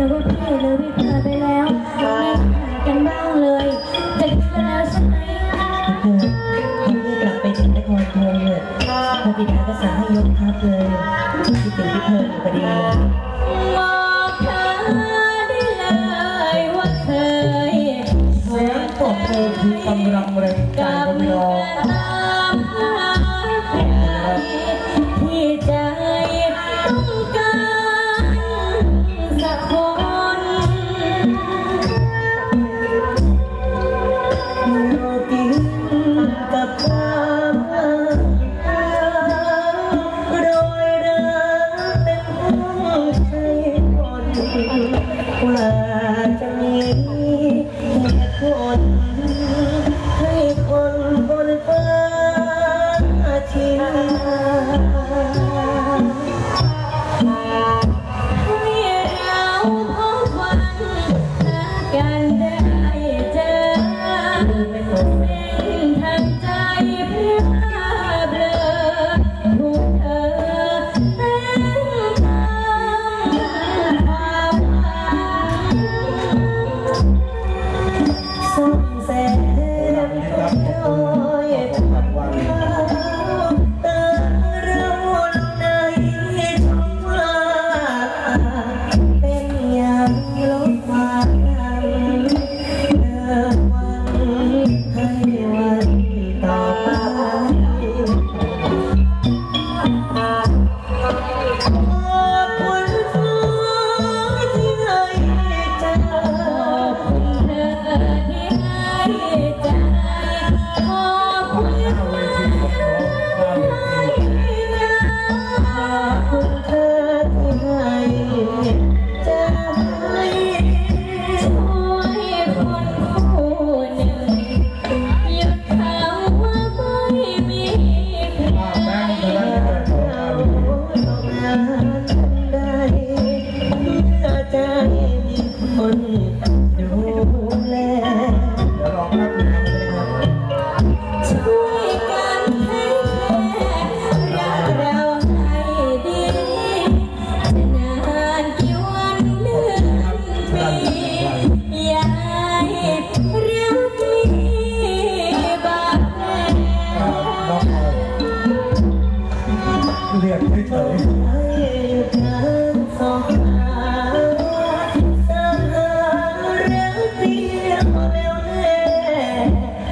นะพวกพี่เลยพี่เกิดไปแล้วไม่หากันบ้างเลย จะกินกันแล้วใช่ไหมเถิดให้พี่กลับไปถึงนครพนมเถิดพระบิดาก็สั่งให้ยกทัพเลยคิดถึงพี่เพิร์นพอดีเลยบอกเธอได้เลยว่าเคยเสียงปรบมือคือกำลังแรง ชิ は。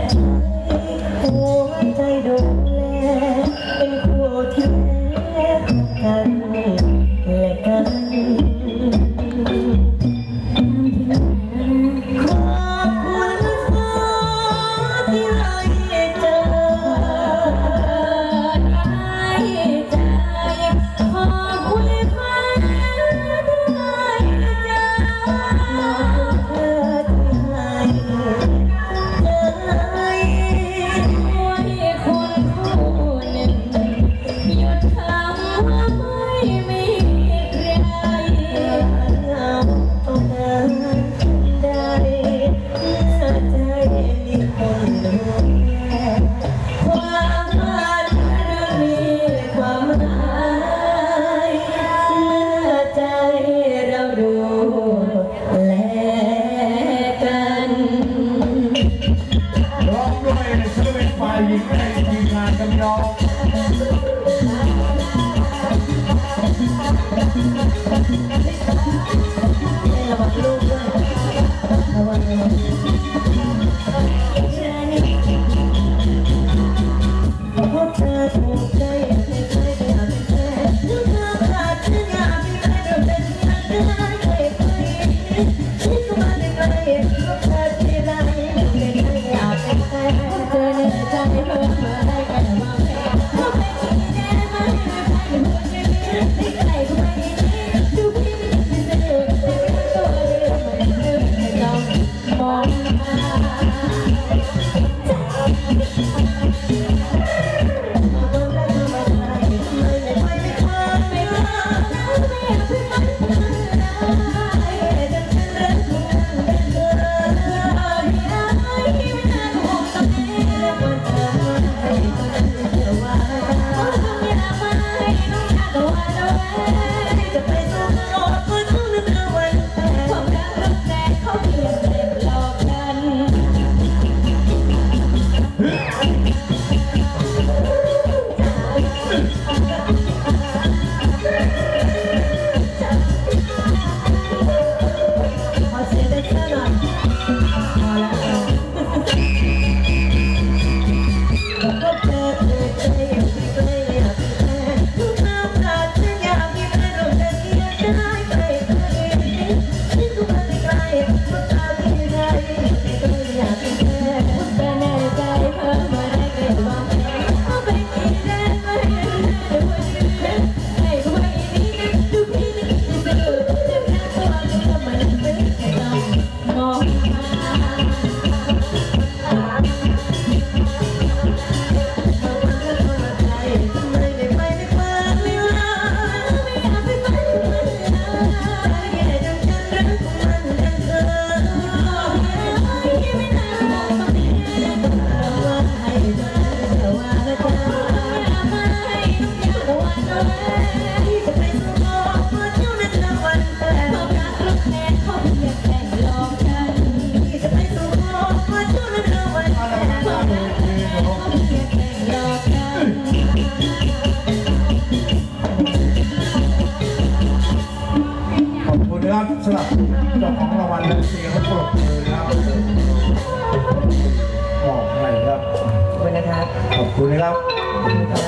do เสียงให้ปรบมือนะครับบอกให้ครับ ขอบคุณนะครับ ขอบคุณนะครับ